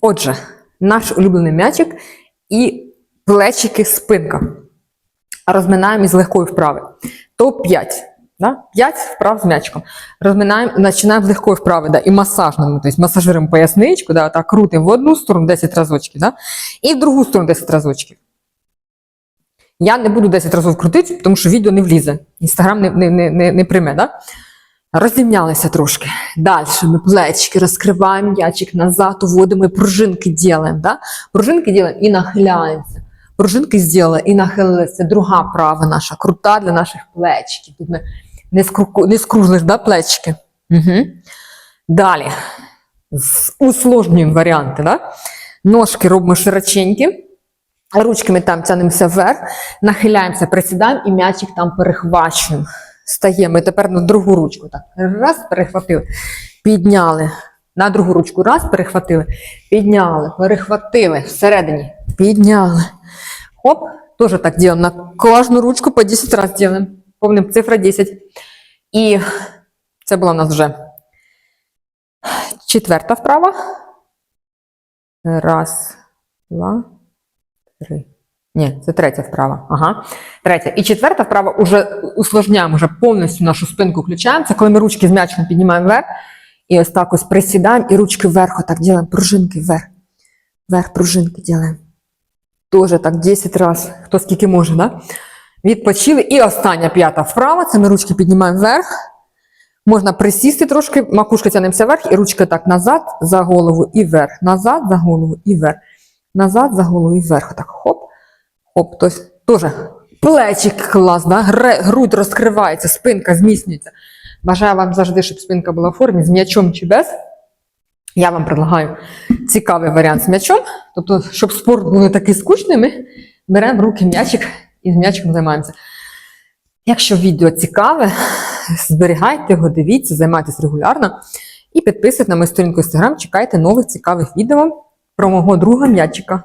Отже, наш улюблений м'ячик і плечики спинка. Розминаємо із легкої вправи. Топ-5. Да? 5 вправ з м'ячиком. Розминаємо, починаємо з легкої вправи, да? і масажному, тобто масажируємо поясничку, да? так, крутимо в одну сторону 10 разочків, да? і в другу сторону 10 разочків. Я не буду 10 разів крутити, тому що відео не влізе. Інстаграм не, не, не, не, прийме. Да? Розімнялися трошки. Далі ми плечики розкриваємо м'ячик назад, уводимо і пружинки робимо. Да? Пружинки робимо і нахиляємося. Пружинки зробили і нахилилися. Друга права наша, крута для наших плечиків. Тут ми не, скруку, не скружили да, плечики. Угу. Далі. Усложнюємо варіанти. Да? Ножки робимо широченькі. Ручками там тянемося вверх, нахиляємося, присідаємо і м'ячик там перехвачуємо. Стаємо. І тепер на другу ручку. Так, раз, перехватили, підняли. На другу ручку раз, перехватили, підняли, перехватили всередині, підняли. Хоп, теж так ділимо. На кожну ручку по 10 разів ділимо. Повним цифра 10. І це була у нас вже четверта вправа. Раз, два, три. Ні, це третя вправа. Ага. Третя. І четверта вправа уже усложняємо, вже повністю нашу спинку включаємо. Це коли ми ручки з м'ячиком піднімаємо вверх. І ось так ось присідаємо і ручки вверх, отак робимо пружинки вверх. Вверх пружинки робимо. Тоже так 10 разів, хто скільки може, да? Відпочили. І остання п'ята вправа. Це ми ручки піднімаємо вверх. Можна присісти трошки, макушка тянемося вверх, і ручка так назад за голову і вверх. Назад за голову і вверх. Назад за голову і вверх. Так, хоп, хоп. Тобто теж плечик клас? Грудь розкривається, спинка зміцнюється. Бажаю вам завжди, щоб спинка була в формі, з м'ячом чи без. Я вам предлагаю цікавий варіант з м'ячом. Тобто, щоб спорт був не такий скучний, ми беремо в руки м'ячик і з м'ячиком займаємося. Якщо відео цікаве, зберігайте його, дивіться, займайтесь регулярно і підписуйтесь на мою сторінку Instagram. Чекайте нових цікавих відео про мого друга м'ячика.